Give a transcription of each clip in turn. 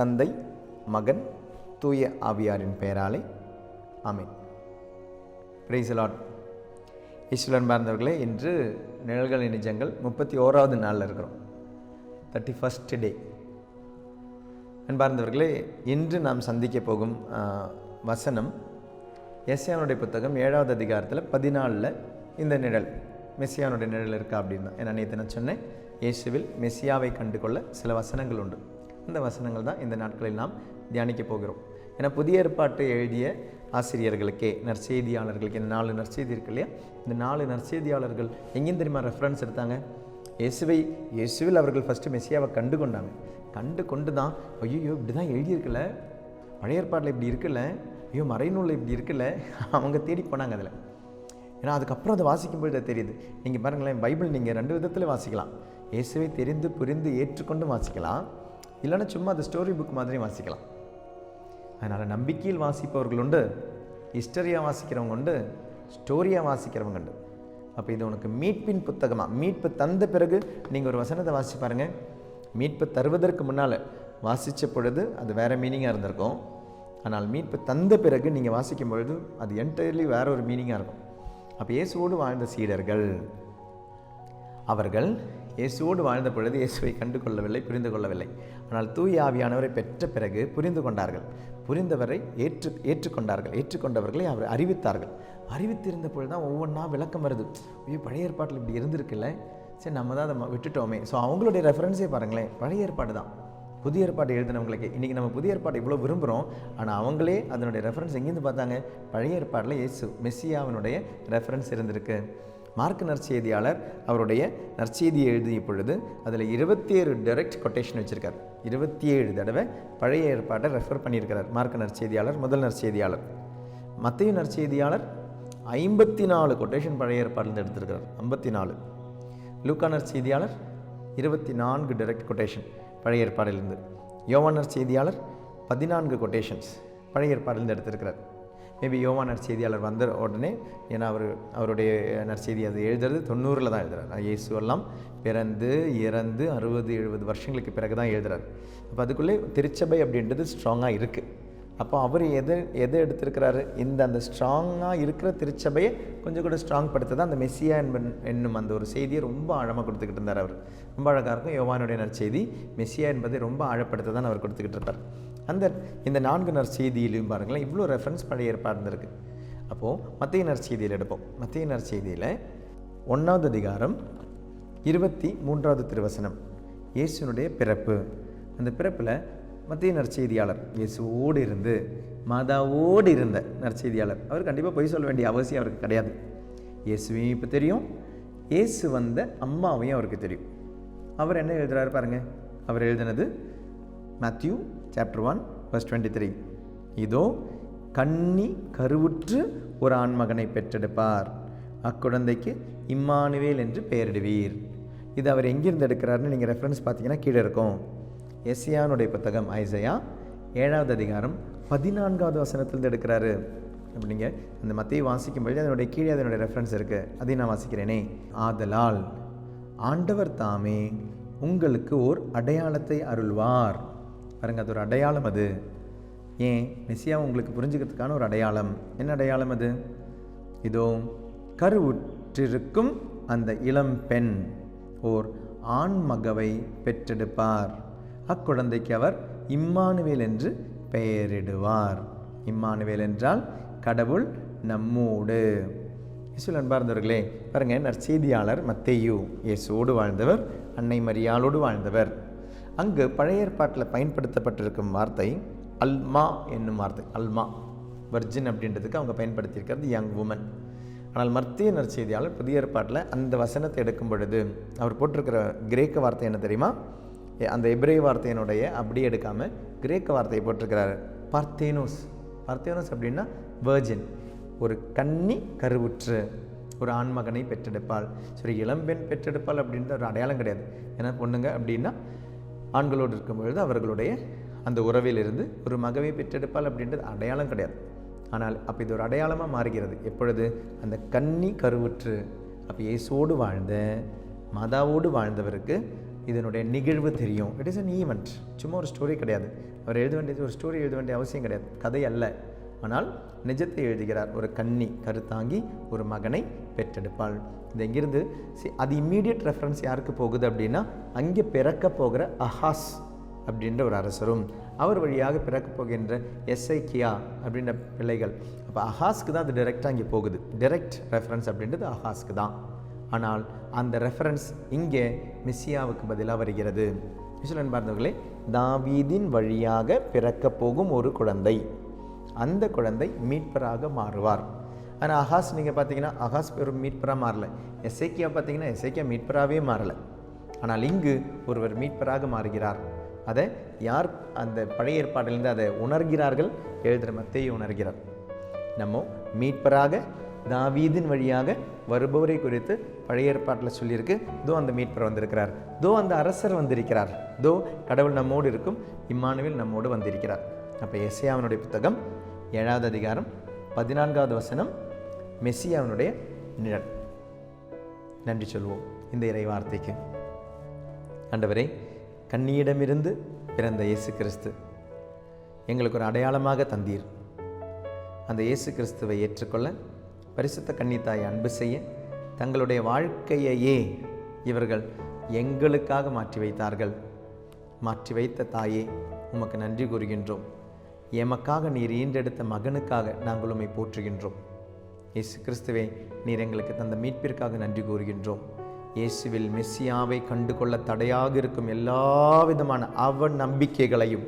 தந்தை மகன் தூய ஆவியாரின் பெயராலே அமீன் பிரைசலாட் ஈஸ்வரன் பார்ந்தவர்களே இன்று நிழல்கள் நிஜங்கள் முப்பத்தி ஓராவது நாளில் இருக்கிறோம். தேர்ட்டி ஃபஸ்ட் டே அன்பார்ந்தவர்களே இன்று நாம் சந்திக்க போகும் வசனம் எஸ்யானுடைய புத்தகம் ஏழாவது அதிகாரத்தில் பதினாலில் இந்த நிழல். மெஸ்ஸியானுடைய நிழல் இருக்கா அப்படின்னு தான் ஏன்னா நேற்று நான் சொன்னேன் இயேசுவில் மெஸ்ஸியாவை கண்டு கொள்ள சில வசனங்கள் உண்டு. அந்த வசனங்கள் தான் இந்த நாட்களில் நாம் தியானிக்க போகிறோம். ஏன்னா புதிய ஏற்பாட்டை எழுதிய ஆசிரியர்களுக்கே நற்செய்தியாளர்களுக்கு இந்த நாலு நற்செய்தி இருக்கு இல்லையா? இந்த நாலு நற்செய்தியாளர்கள் எங்கேயும் தெரியுமா ரெஃபரன்ஸ் எடுத்தாங்க? இயேசுவை இயேசுவில் அவர்கள் ஃபஸ்ட்டு மெஸ்ஸியாவை கண்டு கொண்டாங்க. கண்டு கொண்டு தான் ஐயோ இப்படி தான் எழுதியிருக்கல? பழைய ஏற்பாட்டில் இப்படி இருக்குல்ல ஐயோ மறைநூலில் இப்படி இருக்குல்ல அவங்க தேடி போனாங்க அதில். ஏன்னா அதுக்கப்புறம் அதை வாசிக்கும்போது அது தெரியுது. நீங்கள் பாருங்களேன் பைபிள் நீங்கள் ரெண்டு விதத்தில் வாசிக்கலாம். இயேசுவை தெரிந்து புரிந்து ஏற்றுக்கொண்டு வாசிக்கலாம். இல்லைன்னா சும்மா அது ஸ்டோரி புக் மாதிரி வாசிக்கலாம். அதனால் நம்பிக்கையில் வாசிப்பவர்கள் உண்டு ஹிஸ்டரியாக வாசிக்கிறவங்க உண்டு ஸ்டோரியாக வாசிக்கிறவங்க உண்டு. அப்போ இது உனக்கு மீட்பின் புத்தகமாக மீட்பு தந்த பிறகு நீங்கள் ஒரு வசனத்தை வாசிச்சு பாருங்கள் மீட்பு தருவதற்கு முன்னால் வாசித்த பொழுது அது வேறு மீனிங்காக இருந்திருக்கும். ஆனால் மீட்பு தந்த பிறகு நீங்கள் வாசிக்கும் பொழுது அது என்டையர்லி வேற ஒரு மீனிங்காக இருக்கும். அப்போ இயேசுவோடு வாழ்ந்த சீடர்கள் அவர்கள் இயேசுவோடு வாழ்ந்த பொழுது இயேசுவை கண்டு கொள்ளவில்லை புரிந்து கொள்ளவில்லை ஆனால் தூய ஆவியானவரை பெற்ற பிறகு புரிந்து கொண்டார்கள். புரிந்தவரை ஏற்று ஏற்றுக்கொண்டார்கள். ஏற்றுக்கொண்டவர்களை அவர் அறிவித்தார்கள். அறிவித்திருந்த பொழுது தான் ஒவ்வொன்றா விளக்கம் வருது. ஐயோ பழைய ஏற்பாட்டில் இப்படி இருந்திருக்குல்ல? சரி நம்ம தான் அதை விட்டுட்டோமே. ஸோ அவங்களுடைய ரெஃபரன்ஸே பாருங்களேன். பழைய ஏற்பாடு தான். புதிய ஏற்பாடு எழுதினவங்களுக்கு. இன்றைக்கி நம்ம புதிய ஏற்பாடு இவ்வளோ விரும்புகிறோம் ஆனால் அவங்களே அதனுடைய ரெஃபரன்ஸ் எங்கேருந்து பார்த்தாங்க? பழைய ஏற்பாட்டில் இயேசு மெஸ்ஸியாவினுடைய ரெஃபரன்ஸ் இருந்திருக்கு. மார்க் நற்செய்தியாளர் அவருடைய நற்செய்தியை எழுதிய பொழுது அதில் இருபத்தி ஏழு டைரக்ட் கொட்டேஷன் வச்சுருக்கார். இருபத்தி ஏழு தடவை பழைய ஏற்பாட்டை ரெஃபர் பண்ணியிருக்கிறார் மார்க் நற்செய்தியாளர் முதல் நற்செய்தியாளர். மத்திய நற்செய்தியாளர் ஐம்பத்தி நாலு கொட்டேஷன் பழைய ஏற்பாட்டில் எடுத்திருக்கிறார். ஐம்பத்தி நாலு லூக்கானர் செய்தியாளர் இருபத்தி நான்கு டைரக்ட் கொட்டேஷன் பழைய ஏற்பாடிலிருந்து யோவானர் செய்தியாளர் பதினான்கு கொட்டேஷன்ஸ் பழைய ஏற்பாடிலிருந்து எடுத்திருக்கிறார். மேபி யோவான் நற்செய்தியாளர் வந்த உடனே ஏன்னா அவர் அவருடைய நற்செய்தி அது எழுதுறது தொண்ணூறில் தான் எழுதுறார். இயேசு எல்லாம் பிறந்து இறந்து அறுபது எழுபது வருஷங்களுக்கு பிறகு தான் எழுதுறாரு. அப்போ அதுக்குள்ளே திருச்சபை அப்படின்றது ஸ்ட்ராங்காக இருக்குது அப்போ அவர் எது எது எடுத்திருக்கிறாரு? இந்த அந்த ஸ்ட்ராங்காக இருக்கிற திருச்சபையை கொஞ்சம் கூட ஸ்ட்ராங் படுத்த தான் அந்த மெஸ்ஸியா என்னும் அந்த ஒரு செய்தியை ரொம்ப ஆழமாக கொடுத்துக்கிட்டு இருந்தார் அவர். ரொம்ப அழகாக இருக்கும். யோவானுடைய நற்செய்தி மெஸ்ஸியா என்பதை ரொம்ப ஆழப்படுத்த தான் அவர் கொடுத்துக்கிட்டு இருப்பார். அந்த இந்த நான்கு நற்செய்தியிலையும் பாருங்களேன் இவ்வளோ ரெஃபரன்ஸ் பழைய ஏற்பாடு இருந்திருக்கு. அப்போது மத்திய நற்செய்தியில் எடுப்போம். மத்திய நற்செய்தியில் ஒன்றாவது அதிகாரம் இருபத்தி மூன்றாவது திருவசனம். இயேசுனுடைய பிறப்பு. அந்த பிறப்பில் மத்திய நற்செய்தியாளர் இயேசுவோடு இருந்து மாதாவோடு இருந்த நற்செய்தியாளர். அவர் கண்டிப்பாக பொய் சொல்ல வேண்டிய அவசியம் அவருக்கு கிடையாது. இயேசுவையும் இப்போ தெரியும். இயேசு வந்த அம்மாவையும் அவருக்கு தெரியும். அவர் என்ன எழுதுகிறாரு பாருங்கள் அவர் எழுதினது Matthew chapter one verse twenty three இதோ கன்னி கருவுற்று ஒரு ஆண்மகனை பெற்றெடுப்பார். அக்குழந்தைக்கு இம்மானுவேல் என்று பெயரிடுவீர். இது அவர் எங்கிருந்து எடுக்கிறாருன்னு நீங்கள் ரெஃபரன்ஸ் பார்த்தீங்கன்னா கீழே இருக்கும். எஸ்யானுடைய புத்தகம் ஐசையா ஏழாவது அதிகாரம் பதினான்காவது வசனத்திலிருந்து எடுக்கிறாரு. அப்படிங்க அந்த மத்தியை வாசிக்கும் பொழுது அதனுடைய கீழே அதனுடைய ரெஃபரன்ஸ் இருக்குது அதையும் நான் வாசிக்கிறேனே. ஆதலால் ஆண்டவர் தாமே உங்களுக்கு ஓர் அடையாளத்தை அருள்வார். பாருங்கள் அது ஒரு அடையாளம் அது. ஏன்? மெஸ்ஸியா உங்களுக்கு புரிஞ்சுக்கிறதுக்கான ஒரு அடையாளம். என்ன அடையாளம் அது? இதோ கருவுற்றிருக்கும் அந்த இளம் பெண் ஓர் ஆண் மகவை பெற்றெடுப்பார். அக்குழந்தைக்கு அவர் இம்மானுவேல் என்று பெயரிடுவார். இம்மானுவேல் என்றால் கடவுள் நம்மோடு. இயேசு அன்பார்ந்தவர்களே பாருங்க நற்செய்தியாளர் மத்தேயு இயேசுவோடு வாழ்ந்தவர் அன்னை மரியாளோடு வாழ்ந்தவர். அங்கு பழைய ஏற்பாட்டில் பயன்படுத்தப்பட்டிருக்கும் வார்த்தை அல்மா என்னும் வார்த்தை. அல்மா வர்ஜின் அப்படின்றதுக்கு அவங்க பயன்படுத்தியிருக்கிறது யங் உமன் ஆனால் மத்திய நற்செய்தியாளர் புதிய ஏற்பாட்டில் அந்த வசனத்தை எடுக்கும் பொழுது அவர் போட்டிருக்கிற கிரேக்க வார்த்தை என்ன தெரியுமா? அந்த எப்ரே வார்த்தையினுடைய அப்படியே எடுக்காமல் கிரேக்க வார்த்தையை போட்டிருக்கிறாரு. பார்த்தேனோஸ். பார்த்தேனோஸ் அப்படின்னா வேர்ஜின் ஒரு கன்னி கருவுற்று ஒரு ஆண்மகனை பெற்றெடுப்பாள். சரி இளம்பெண் பெற்றெடுப்பாள் அப்படின்ற ஒரு அடையாளம் கிடையாது. ஏன்னா பொண்ணுங்க அப்படின்னா ஆண்களோடு இருக்கும் பொழுது அவர்களுடைய அந்த உறவிலிருந்து ஒரு மகவை பெற்றெடுப்பாள் அப்படின்றது அடையாளம் கிடையாது. ஆனால் அப்போ இது ஒரு அடையாளமாக மாறுகிறது. எப்பொழுது அந்த கன்னி கருவுற்று அப்போ இயேசுவோடு வாழ்ந்த மாதாவோடு வாழ்ந்தவருக்கு இதனுடைய நிகழ்வு தெரியும். இட் இஸ் அன் ஈவெண்ட் சும்மா ஒரு ஸ்டோரி கிடையாது. அவர் எழுத வேண்டியது ஒரு ஸ்டோரி எழுத வேண்டிய அவசியம் கிடையாது. கதை அல்ல. ஆனால் நிஜத்தை எழுதுகிறார். ஒரு கன்னி கருத்தாங்கி ஒரு மகனை பெற்றெடுப்பாள். இது எங்கிருந்து? see, அது இம்மீடியட் ரெஃபரன்ஸ் யாருக்கு போகுது அப்படின்னா அங்கே பிறக்க போகிற அஹாஸ் அப்படின்ற ஒரு அரசரும் அவர் வழியாக பிறக்க போகின்ற எஸ்ஐக்கியா அப்படின்ற பிள்ளைகள். அப்போ அஹாஸ்க்கு தான் அது டைரெக்டாக இங்கே போகுது. டைரக்ட் ரெஃபரன்ஸ் அப்படின்றது அஹாஸ்க்கு தான். ஆனால் அந்த ரெஃபரன்ஸ் இங்கே மிஸ்ஸியாவுக்கு பதிலாக வருகிறது. விசுவலன் பார்த்தவர்களே தாவீதின் வழியாக பிறக்கப் போகும் ஒரு குழந்தை. அந்த குழந்தை மீட்பராக மாறுவார். ஆனால் அகாஸ் நீங்கள் பார்த்தீங்கன்னா அகாஸ் பெரும் மீட்பராக மாறல. எஸ்ஐக்கியா பார்த்தீங்கன்னா எஸ்ஐக்கியா மீட்பராகவே மாறலை. ஆனால் இங்கு ஒருவர் மீட்பராக மாறுகிறார். அதை யார் அந்த பழைய ஏற்பாட்டிலிருந்து அதை உணர்கிறார்கள்? எழுதுகிற மத்தையை உணர்கிறார். நம்ம மீட்பராக தாவீதின் வழியாக வருபவரை குறித்து பழைய ஏற்பாட்டில் சொல்லியிருக்கு. தோ அந்த மீட்பர் வந்திருக்கிறார். தோ அந்த அரசர் வந்திருக்கிறார். தோ கடவுள் நம்மோடு இருக்கும் இம்மானுவில் நம்மோடு வந்திருக்கிறார். அப்போ எஸ்ஐயாவினுடைய புத்தகம் ஏழாவது அதிகாரம் பதினான்காவது வசனம் மெஸ்ஸியாவினுடைய நிழல். நன்றி சொல்வோம் இந்த இறை வார்த்தைக்கு. ஆண்டவரே கண்ணியிடமிருந்து பிறந்த இயேசு கிறிஸ்து எங்களுக்கு ஒரு அடையாளமாக தந்தீர். அந்த இயேசு கிறிஸ்துவை ஏற்றுக்கொள்ள பரிசுத்த கன்னித்தாயை அன்பு செய்ய தங்களுடைய வாழ்க்கையையே இவர்கள் எங்களுக்காக மாற்றி வைத்தார்கள். மாற்றி வைத்த தாயே உமக்கு நன்றி கூறுகின்றோம். எமக்காக நீர் ஈன்றெடுத்த மகனுக்காக நாங்கள் உம்மை போற்றுகின்றோம். இயேசு கிறிஸ்துவே நீர் எங்களுக்கு தந்த மீட்பிற்காக நன்றி கூறுகின்றோம். இயேசுவில் மெஸ்ஸியாவை கண்டுகொள்ள தடையாக இருக்கும் எல்லா விதமான அவ நம்பிக்கைகளையும்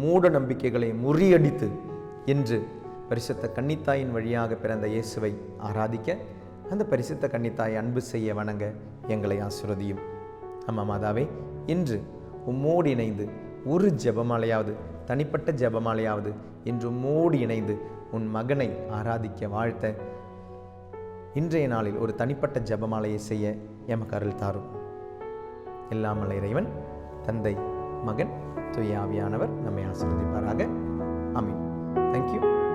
மூட நம்பிக்கைகளையும் முறியடித்து என்று பரிசுத்த கன்னித்தாயின் வழியாக பிறந்த இயேசுவை ஆராதிக்க அந்த பரிசுத்த கன்னித்தாயை அன்பு செய்ய வணங்க எங்களை ஆசிரதியும் அம்மா மாதாவே இன்று உம்மோடு இணைந்து ஒரு ஜெபமாலையாவது தனிப்பட்ட ஜெபமாலையாவது இன்று மூடி இணைந்து உன் மகனை ஆராதிக்க வாழ்த்த. இன்றைய நாளில் ஒரு தனிப்பட்ட ஜெபமாலையை செய்ய எமக்கு அருள் தாரும். எல்லாமல்ல இறைவன் தந்தை மகன் துயாவியானவர் நம்மை ஆசீர்வதிப்பாராக. அமீன் தேங்க்யூ